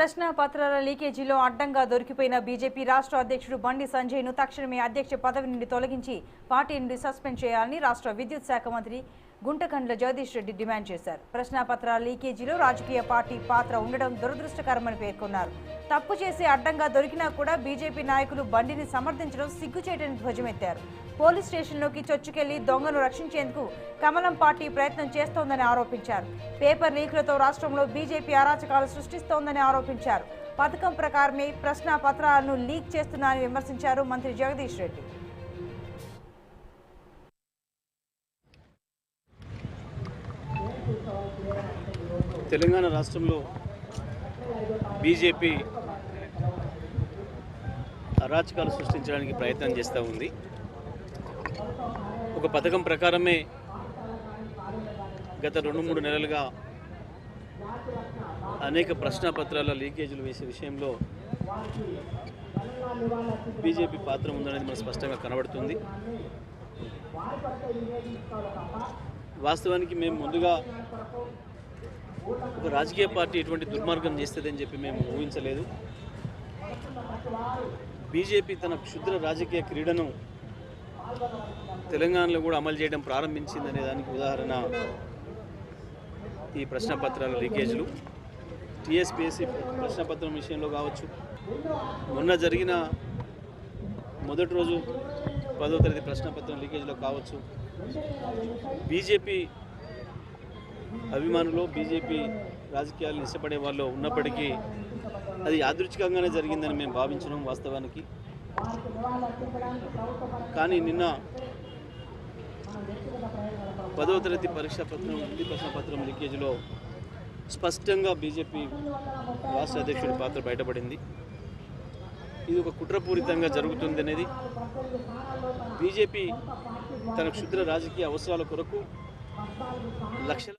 ప్రశ్న పత్రాల లీకేజీలో అడ్డంగా దొరికిపోయిన బీజేపీ రాష్ట్ర అధ్యక్షుడు బండి సంజయ్ను తక్షణమే అధ్యక్ష పదవి నుండి తొలగించి పార్టీ నుండి సస్పెండ్ చేయాలని రాష్ట్ర విద్యుత్ శాఖ మంత్రి గుంటకండ్ల జగదీష్ రెడ్డి డిమాండ్ చేశారు. ప్రశ్నాపత్రాల లీకేజీలో రాజకీయ పార్టీ పాత్ర ఉండడం దురదృష్టకరమని పేర్కొన్నారు. తప్పు చేసి అడ్డంగా దొరికినా కూడా బీజేపీ నాయకులు బండిని సమర్థించడం సిగ్గుచేటని ధ్వజమెత్తారు. పోలీస్ స్టేషన్లోకి చొచ్చుకెళ్ళి దొంగను రక్షించేందుకు కమలం పార్టీ ప్రయత్నం చేస్తోందని ఆరోపించారు. పేపర్ లీకులతో రాష్ట్రంలో బీజేపీ అరాచకాలు సృష్టిస్తోందని ఆరోపించారు. పథకం ప్రకారమే ప్రశ్న పత్రాలను లీక్ చేస్తున్నారని విమర్శించారు మంత్రి జగదీష్ రెడ్డి. తెలంగాణ రాష్ట్రంలో బీజేపీ అరాచకాలు సృష్టించడానికి ప్రయత్నం చేస్తూ ఉంది. ఒక పథకం ప్రకారమే గత రెండు మూడు నెలలుగా అనేక ప్రశ్నాపత్రాల లీకేజీలు వేసే విషయంలో బీజేపీ పాత్ర ఉందనేది మనకు స్పష్టంగా కనబడుతుంది. వాస్తవానికి మేము ముందుగా ఒక రాజకీయ పార్టీ ఎటువంటి దుర్మార్గం చేస్తుందని చెప్పి మేము ఊహించలేదు. బీజేపీ తన క్షుద్ర రాజకీయ క్రీడను తెలంగాణలో కూడా అమలు చేయడం ప్రారంభించిందనే దానికి ఉదాహరణ ఈ ప్రశ్నపత్రాల లీకేజ్లు. టీఎస్పీఎస్సీ ప్రశ్నపత్రం విషయంలో కావచ్చు. మొన్న జరిగిన మొదటి రోజు పదో తరగతి ప్రశ్నపత్రం లీకేజ్లో కావచ్చు. బీజేపీ అభిమానులు బీజేపీ రాజకీయాలను ఇష్టపడే వాళ్ళు ఉన్నప్పటికీ అది యాదృచ్ఛికంగానే జరిగిందని మేము భావించినాం వాస్తవానికి. కానీ నిన్న పదవ తరగతి పరీక్షా పత్రం హిందీ ప్రశ్నపత్రం లీకేజీలో స్పష్టంగా బీజేపీ రాష్ట్ర అధ్యక్షుడి పాత్ర బయటపడింది. ఇది ఒక కుట్రపూరితంగా జరుగుతుంది అనేది బీజేపీ తన క్షుద్ర రాజకీయ అవసరాల కొరకు లక్షల